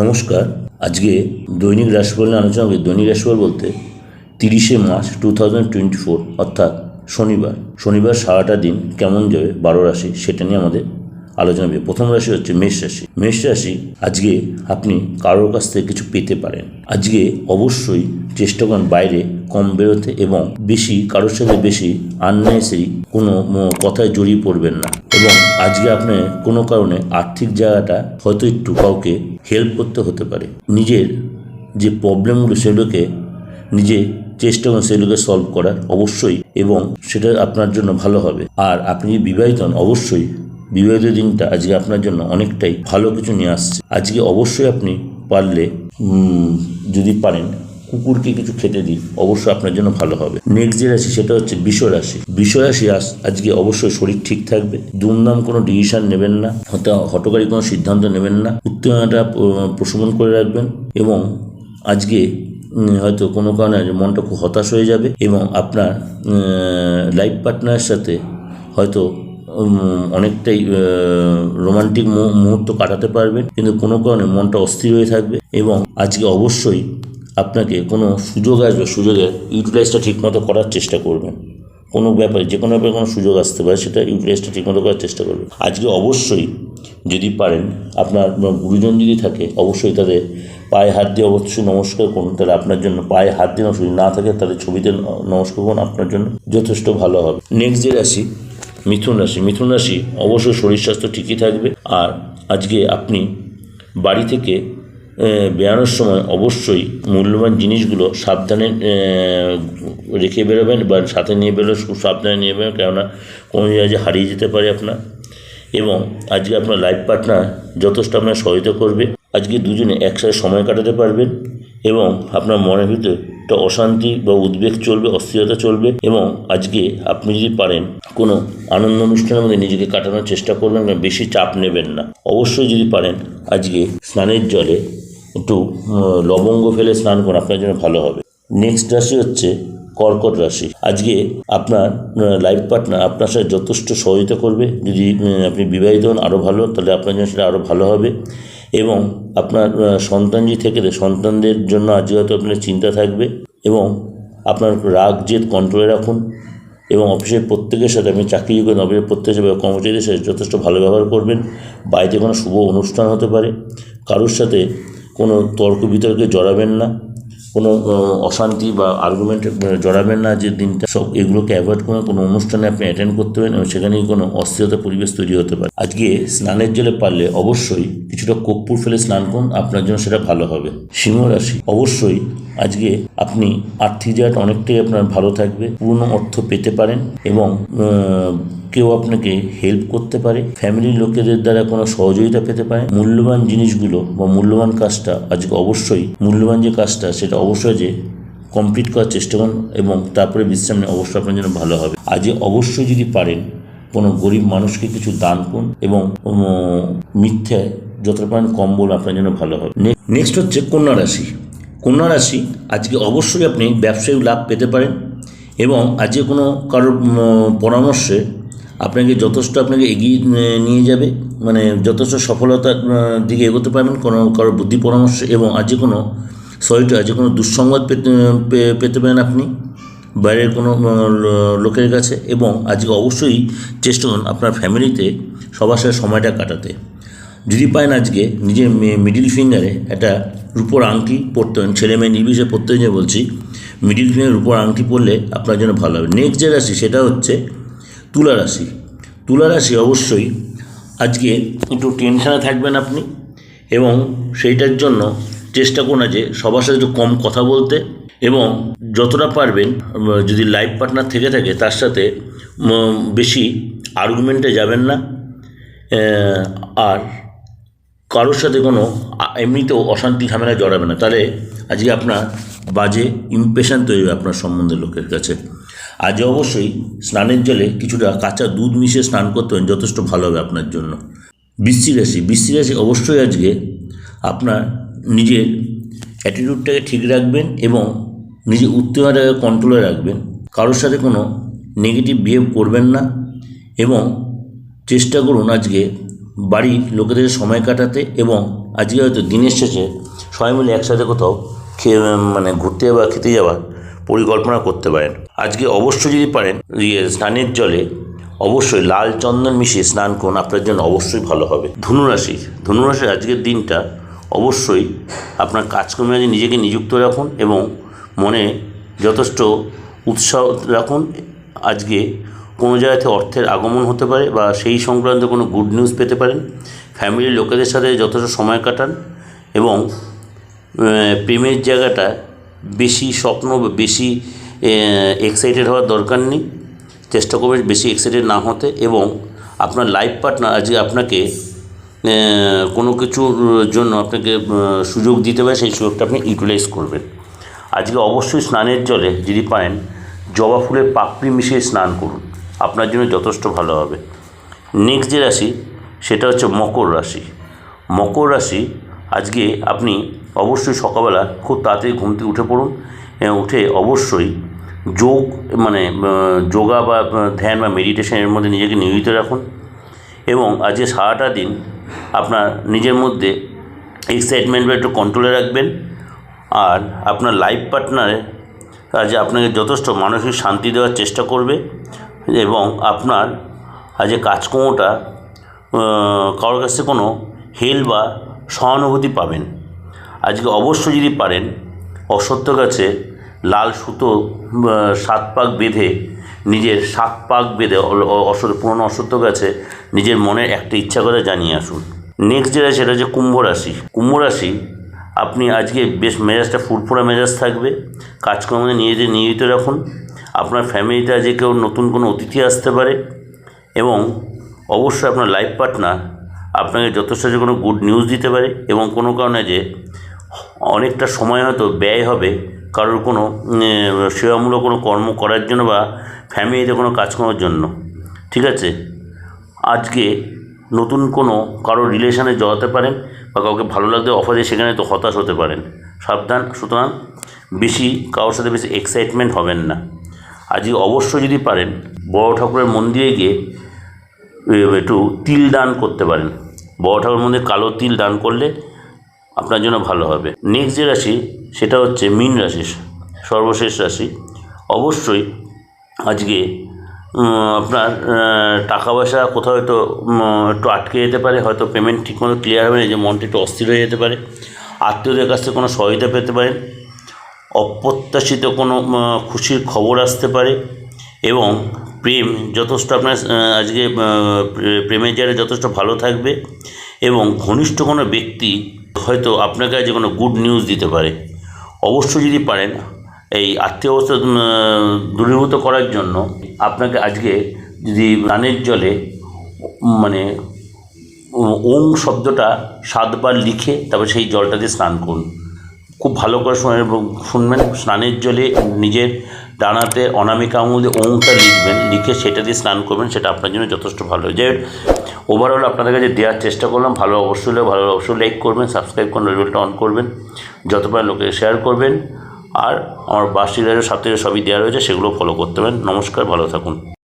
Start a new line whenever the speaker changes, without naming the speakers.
নমস্কার। আজকে দৈনিক রাশিফল নিয়ে আলোচনা করি দৈনিক রাশিফল বলতে তিরিশে March two thousand twenty four, অর্থাৎ শনিবার। শনিবার সারাটা দিন কেমন যাবে বারো রাশি সেটা নিয়ে আমাদের আলোচনা হবে। প্রথম রাশি হচ্ছে মেষ রাশি। মেষ রাশি আজকে আপনি কারোর কাছ থেকে কিছু পেতে পারেন। আজকে অবশ্যই চেষ্টা করুন বাইরে কম বেরোতে এবং বেশি, কারোর সাথে বেশি আননেসেরি কোনো কথায় জড়িয়ে পড়বেন না। এবং আজকে আপনার কোনো কারণে আর্থিক জায়গাটা হয়তো একটু কাউকে হেল্প করতে হতে পারে। নিজের যে প্রবলেমগুলো সেগুলোকে, নিজে চেষ্টা করুন সেগুলোকে সলভ করার অবশ্যই এবং সেটা আপনার জন্য ভালো হবে। আর আপনি যদি বিবাহিত হন, অবশ্যই বিবাহিত দিনটা আজকে আপনার জন্য অনেকটাই ভালো কিছু নিয়ে আসছে। আজকে অবশ্যই আপনি পারলে যদি পারেন কুকুরকে কিছু খেতে দিন অবশ্যই আপনার জন্য ভালো হবে। নেক্সট যে রাশি, সেটা হচ্ছে বিষ রাশি। বিষ রাশি আজ- আজকে অবশ্যই শরীর ঠিক থাকবে, দুমদাম কোনো ডিসিশন নেবেন না হটকারী কোনো সিদ্ধান্ত নেবেন না, উত্তেজনাটা প্রশমন করে রাখবেন এবং আজকে হয়তো কোনো কারণে মনটা খুব হতাশ হয়ে যাবে এবং আপনার লাইফ পার্টনারের সাথে হয়তো অনেকটাই রোমান্টিক মুহূর্ত কাটাতে পারবেন, কিন্তু কোনো কারণে মনটা অস্থির হয়ে থাকবে এবং আজকে অবশ্যই আপনাকে কোনো সুযোগ আসবে সুযোগের ইউটিলাইজটা ঠিকমতো করার চেষ্টা করবেন। কোনো ব্যাপারে, যে কোনো ব্যাপারে কোনো সুযোগ আসতে পারে, সেটা ইউটিলাইজটা ঠিকমতো করার চেষ্টা করবেন। আজকে অবশ্যই যদি পারেন, আপনার গুরুজন যদি থাকে, অবশ্যই তাদের পায়ে হাত দিয়ে অবশ্যই নমস্কার করুন। তাহলে আপনার জন্য পায়ে হাত দিয়ে যদি না থাকে, তাহলে ছবিতে নমস্কার করুন। আপনার জন্য যথেষ্ট ভালো হবে। নেক্সট যে রাশি, মিথুন রাশি। মিথুন রাশি অবশ্যই শরীর স্বাস্থ্য ঠিকই থাকবে। আর আজকে আপনি বাড়ি থেকে আহ, বেরানোর সময় অবশ্যই মূল্যবান জিনিসগুলো সাবধানে রেখে বেরোবেন বা সাথে নিয়ে বেরোলে খুব সাবধানে নিয়ে বেরোবেন কেননা কোনো জায়গায় হারিয়ে যেতে পারে আপনার। এবং আজকে আপনার লাইফ পার্টনার যথেষ্ট আপনার সহায়তা করবে। আজকে দুজনে একসাথে সময় কাটাতে পারবেন এবং আপনার মনের ভিতরে একটা অশান্তি বা উদ্বেগ চলবে অস্থিরতা চলবে এবং আজকে আপনি যদি পারেন কোনো আনন্দ অনুষ্ঠানের মধ্যে নিজেকে কাটানোর চেষ্টা করবেন বেশি চাপ নেবেন না। অবশ্যই যদি পারেন আজকে স্নানের জলে একটু লবঙ্গ ফেলে স্নান করুন, আপনার জন্য ভালো হবে। নেক্সট রাশি হচ্ছে কর্কট রাশি। আজকে আপনার লাইফ পার্টনার আপনার সাথে যথেষ্ট সহযোগিতা করবে। যদি আপনি বিবাহিত হন আরও ভালো, তাহলে আপনার জন্য সেটা আরও ভালো হবে। এবং আপনার সন্তান যদি থেকে সন্তানদের জন্য আজকে হয়তো আপনার চিন্তা থাকবে। এবং আপনার রাগ, জেদ কন্ট্রোলে রাখুন। এবং অফিসের প্রত্যেকের সাথে আপনি চাকরি করেন অফিসের প্রত্যেকের সাথে কর্মচারীদের সাথে যথেষ্ট ভালো ব্যবহার করবেন। বাড়িতে কোনো শুভ অনুষ্ঠান হতে পারে। কারোর সাথে কোনো তর্ক বিতর্কে জড়াবেন না, কোনো অশান্তি বা আর্গুমেন্টে জড়াবেন না যে দিনটা সব এগুলোকে অ্যাভয়েড করে কোনো অনুষ্ঠানে আপনি অ্যাটেন্ড করতে পারেন এবং সেখানেই কোনো অস্থিরতা পরিবেশ তৈরি হতে পারে। আজকে স্নানের জলে পারলে অবশ্যই কিছুটা কর্পূর ফেলে স্নান করুন আপনার জন্য সেটা ভালো হবে। সিংহ রাশি অবশ্যই আজকে আপনি আর্থিক জায়গাটা অনেকটাই আপনার ভালো থাকবে পূর্ণ অর্থ পেতে পারেন এবং কেউ আপনাকে হেল্প করতে পারে ফ্যামিলির লোকেদের দ্বারা কোনো সহযোগিতা পেতে পারে। মূল্যবান জিনিসগুলো বা মূল্যবান কাজটা আজকে অবশ্যই মূল্যবান যে কাজটা সেটা অবশ্যই যে কমপ্লিট করার চেষ্টা করুন এবং তারপরে বিশ্রাম নিয়ে অবশ্যই আপনার জন্য ভালো হবে। আজকে অবশ্যই যদি পারেন কোনো গরিব মানুষকে কিছু দান করুন এবং উম, মিথ্যায় যতটা পারেন কম বলুন, আপনার জন্য ভালো হবে। নেক্সট হচ্ছে কন্যা রাশি। কন্যা রাশি, আজকে অবশ্যই আপনি ব্যবসায়িক লাভ পেতে পারেন এবং আজকে কোনো কারোর পরামর্শে আপনাকে যথেষ্ট আপনাকে এগিয়ে নিয়ে যাবে মানে যথেষ্ট সফলতার দিকে এগোতে পারবেন, কোনো কারোর বুদ্ধি পরামর্শ এবং আজকে কোনো সরি আজকে কোনো দুঃসংবাদ পেতে পেতে পারেন আপনি বাইরের কোনো লোকের কাছে এবং আজকে অবশ্যই চেষ্টা করুন আপনার ফ্যামিলিতে সবার সাথে সময়টা কাটাতে। যদি পারেন আজকে নিজের মিডিল ফিঙ্গারে একটা রূপোর আংটি পরতে হবে ছেলে মেয়ে নির্বিশেষে পরতে যে বলছি মিডিল ফিঙ্গারে রূপোর আংটি পরলে আপনার জন্য ভালো হবে। নেক্সট যে রাশি, সেটা হচ্ছে তুলা রাশি। তুলা রাশি অবশ্যই আজকে একটু টেনশনে থাকবেন আপনি এবং সেইটার জন্য চেষ্টা করুন যে সবার সাথে একটু কম কথা বলতে এবং যতটা পারবেন যদি লাইফ পার্টনার থেকে থাকে, তার সাথে বেশি আর্গুমেন্টে যাবেন না। আর কারোর সাথে কোনো এমনিতেও অশান্তি ঝামেলায় জড়াবে না। তাহলে আজকে আপনার বাজে ইমপ্রেশন তৈরি হবে আপনার সম্বন্ধে লোকের কাছে। আজ অবশ্যই স্নানের জলে কিছুটা কাঁচা দুধ মিশিয়ে স্নান করতে হবে যথেষ্ট ভালো হবে আপনার জন্য। বৃষ্টি রাশি, বৃশ্চিক রাশি অবশ্যই আজকে আপনার নিজের অ্যাটিটিউডটাকে ঠিক রাখবেন এবং নিজের উত্তেজনাটাকে কন্ট্রোলে রাখবেন। কারোর সাথে কোনো নেগেটিভ বিহেভ করবেন না এবং চেষ্টা করুন আজকে বাড়ির লোকেদের সময় কাটাতে এবং আজকে হয়তো দিনের শেষে সবাই মিলে একসাথে কোথাও খেয়ে মানে ঘুরতে বা খেতে যাওয়ার পরিকল্পনা করতে পারেন। আজকে অবশ্যই যদি পারেন ইয়ে স্নানের জলে অবশ্যই লাল চন্দন মিশিয়ে স্নান করুন, আপনার জন্য অবশ্যই ভালো হবে। ধনুরাশি, ধনুরাশির আজকের দিনটা অবশ্যই আপনার কাজকর্মে আজ নিজেকে নিযুক্ত রাখুন এবং মনে যথেষ্ট উৎসাহ রাখুন। আজকে কোনো জায়গাতে অর্থের আগমন হতে পারে বা সেই সংক্রান্ত কোনো গুড নিউজ পেতে পারেন। ফ্যামিলির লোকেদের সাথে যথেষ্ট সময় কাটান এবং প্রেমের জায়গাটা বেশি স্বপ্ন, বেশি এক্সাইটেড হওয়ার দরকার নেই। চেষ্টা করবেন বেশি এক্সাইটেড না হতে এবং আপনার লাইফ পার্টনার আজকে আপনাকে কোনো কিছুর জন্য আপনাকে সুযোগ দিতে পারে, সেই সুযোগটা আপনি ইউটিলাইজ করবেন। আজকে অবশ্যই স্নানের জলে যদি পারেন, জবা ফুলের পাপড়ি মিশিয়ে স্নান করুন। আপনার জন্য যথেষ্ট ভালো হবে। নেক্সট যে রাশি, সেটা হচ্ছে মকর রাশি। মকর রাশি, আজকে আপনি অবশ্যই সকালবেলা খুব তাড়াতাড়ি ঘুম থেকে উঠে পড়ুন উঠে অবশ্যই যোগ মানে যোগা বা ধ্যান বা মেডিটেশনের মধ্যে নিজেকে নিয়োজিত রাখুন এবং আজকে সারাটা দিন আপনার নিজের মধ্যে এক্সাইটমেন্ট বা একটু কন্ট্রোলে রাখবেন আর আপনার লাইফ পার্টনারে আজ আপনাকে যথেষ্ট মানসিক শান্তি দেওয়ার চেষ্টা করবে। এবং আপনার যে কাজকর্মটা কারোর কাছ কোনো হেল্প বা সহানুভূতি পাবেন। আজকে অবশ্যই যদি পারেন অসত্য গাছে লাল সুতো সাত পাক বেঁধে, নিজের সাত পাক বেঁধে অ- অ- পুরনো অসত্য গাছে নিজের মনের একটা ইচ্ছা করে জানিয়ে আসুন। নেক্সট যেটা, সেটা হচ্ছে কুম্ভ রাশি। কুম্ভ রাশি, আপনি আজকে বেশ মেজাজটা ফুরফুরা মেজাজ থাকবে। কাজকর্মে নিজেদের নিয়োজিত রাখুন। আপনার ফ্যামিলিতে আজকে কেউ নতুন কোনো অতিথি আসতে পারে এবং অবশ্যই আপনার লাইফ পার্টনার আপনাকে যথেষ্ট যে কোনো গুড নিউজ দিতে পারে এবং কোনো কারণে যে অনেকটা সময় হয়তো ব্যয় হবে কারোর কোনো সেবামূলক কোনো কর্ম করার জন্য বা ফ্যামিলিতে কোনো কাজ করার জন্য। ঠিক আছে? আজকে নতুন কোনো কারোর রিলেশনে জড়াতে পারেন বা কাউকে ভালো লাগতে অফারে সেখানে তো হতাশ হতে পারেন। সাবধান, সুতরাং বেশি কারোর সাথে বেশি এক্সাইটমেন্ট হবেন না। আজকে অবশ্যই যদি পারেন, বড় ঠাকুরের মন্দিরে গিয়ে একটু তিল দান করতে পারেন। বড় ঠাকুর মধ্যে কালো তিল দান করলে আপনার জন্য ভালো হবে। নেক্সট যে রাশি, সেটা হচ্ছে মীন রাশি, সর্বশেষ রাশি। অবশ্যই আজকে আপনার টাকা পয়সা কোথাও হয়তো একটু আটকে যেতে পারে, হয়তো পেমেন্ট ঠিকমতো ক্লিয়ার হবে না, যে মনটা একটু অস্থির হয়ে যেতে পারে। আত্মীয়দের কাছ থেকে কোনো সহায়তা পেতে পারেন। অপ্রত্যাশিত কোনো খুশির খবর আসতে পারে এবং প্রেম যথেষ্ট আপনার আজকে প্রেমের জায়গায় যথেষ্ট ভালো থাকবে এবং ঘনিষ্ঠ কোনো ব্যক্তি হয়তো আপনাকে আজ কোনো গুড নিউজ দিতে পারে। অবশ্যই যদি পারেন এই আর্থিক অবস্থা দূরীভূত করার জন্য আপনাকে আজকে যদি রানের জলে মানে ও- ওং শব্দটা সাতবার লিখে তারপর সেই জলটা দিয়ে স্নান করুন। খুব ভালো করে শুনে শুনবেন, স্নানের জলে নিজের ডানাতে অনামিকা আঙুল ওংটা লিখবেন, লিখে সেটা দিয়ে স্নান করবেন, সেটা আপনার জন্য যথেষ্ট ভালো। যে ওভারঅল আপনাদের কাছে দেওয়ার চেষ্টা করলাম, ভালো অবশ্যই ভালো অবশ্যই লাইক করবেন সাবস্ক্রাইব করুন বেলটা অন করবেন যত পারেন লোকে শেয়ার করবেন, আর আমার বার্ষিক সাপ্তাহিক সবই দেওয়া রয়েছে, সেগুলো ফলো করতে পারেন। নমস্কার, ভালো থাকুন।